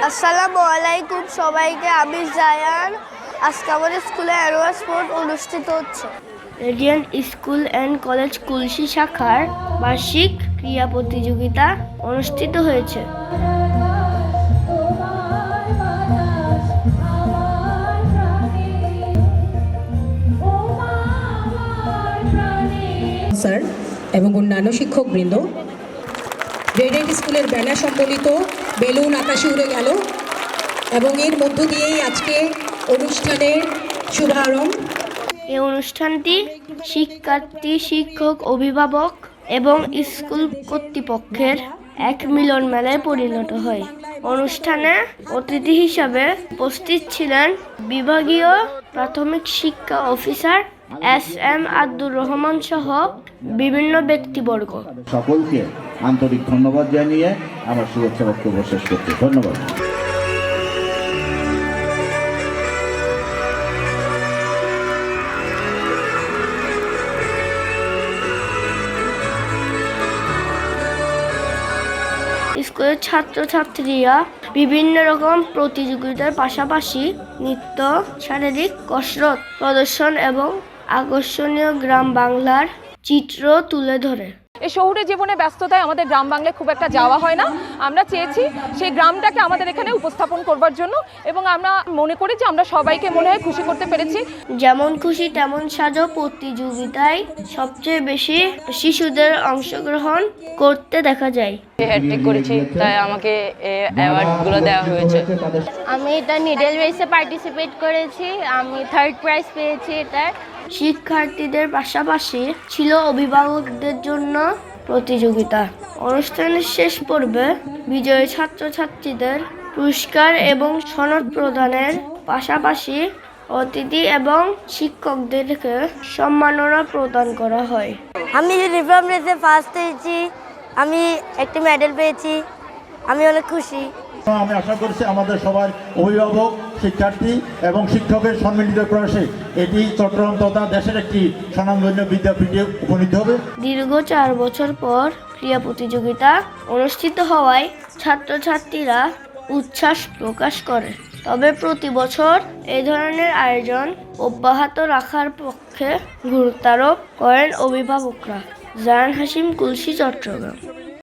আসসালামু আলাইকুম সবাইকে আমি জায়ান। আজকে আমাদের স্কুলে অ্যানুয়াল স্পোর্ট অনুষ্ঠিত হচ্ছে। Radiant school and college Kulshi শাখার বার্ষিক ক্রীড়া প্রতিযোগিতা অনুষ্ঠিত হয়েছে। স্যার এবং অন্যান্য শিক্ষকবৃন্দ রেডেন্ট স্কুলের ব্যানার সম্বলিত বেলুন আকাশে উড়ে গেল। এবং এর মধ্য দিয়েই আজকে অনুষ্ঠানের শুভারম্ভ। এই অনুষ্ঠানটি শিক্ষার্থী শিক্ষক অভিভাবক এবং স্কুল কর্তৃপক্ষের এক মিলন মেলায় পরিণত হয়। অনুষ্ঠানে অতিথি হিসাবে উপস্থিত ছিলেন বিভাগীয় প্রাথমিক শিক্ষা officer S M Abdur Rahman সহ বিভিন্ন ব্যক্তিবর্গ। সকলকে আন্তরিক ধন্যবাদ জানিয়ে আমার শুভেচ্ছা বক্তব্য শেষ করছি। ধন্যবাদ। স্কুলের ছাত্রছাত্রীরা বিভিন্ন রকম প্রতিযোগিতার পাশাপাশি নৃত্য, শারীরিক কসরত প্রদর্শন এবং আকর্ষণীয় গ্রাম বাংলার চিত্র তুলে ধরে। এই শহুরে জীবনে ব্যস্ততায় আমাদের গ্রাম বাংলায় খুব একটা যাওয়া হয় না। আমরা চেয়েছি সেই গ্রামটাকে আমাদের এখানে উপস্থাপন করবার জন্য এবং আমরা মনে করি যে আমরা সবাইকে মনে হয় খুশি করতে পেরেছি। যেমন খুশি তেমন সাজো প্রতিযোগিতায় সবচেয়ে বেশি শিশুদের অংশগ্রহণ করতে দেখা যায়। হ্যাট্রিক করেছি তাই আমাকে অ্যাওয়ার্ডগুলো দেওয়া হয়েছে। আমি এটা নিডেল রেসে পার্টিসিপেট করেছি আমি থার্ড প্রাইজ পেয়েছি এটার। শিক্ষার্থীদের পাশাপাশি ছিল অভিভাবকদের জন্য প্রতিযোগিতা। অনুষ্ঠানের শেষ পর্বে বিজয়ী ছাত্রছাত্রীদের পুরস্কার এবং সনদ প্রদানের পাশাপাশি অতিথি এবং শিক্ষকদেরকে সম্মাননা প্রদান করা হয়। আমি রিফর্ম রেসে ফার্স্ট হয়েছি। আমি একটি মেডেল পেয়েছি। আমি অনেক খুশি। আমি আশা করছি আমাদের সবার অভিভাবক শিক্ষার্থী এবং শিক্ষকের সম্মিলিত প্রয়াসে এটি চট্টগ্রাম তথা দেশের একটি স্বনামধন্য বিদ্যাপীঠে উপনীত হবে। দীর্ঘ চার বছর পর ক্রীড়া প্রতিযোগিতা অনুষ্ঠিত হওয়ায় ছাত্রছাত্রীরা উচ্ছ্বাস প্রকাশ করে। তবে প্রতি বছর এই ধরনের আয়োজন অব্যাহত রাখার পক্ষে গুরুত্বারোপ করেন অভিভাবকরা। জাহান হাসিম কুলসি, চট্টগ্রাম।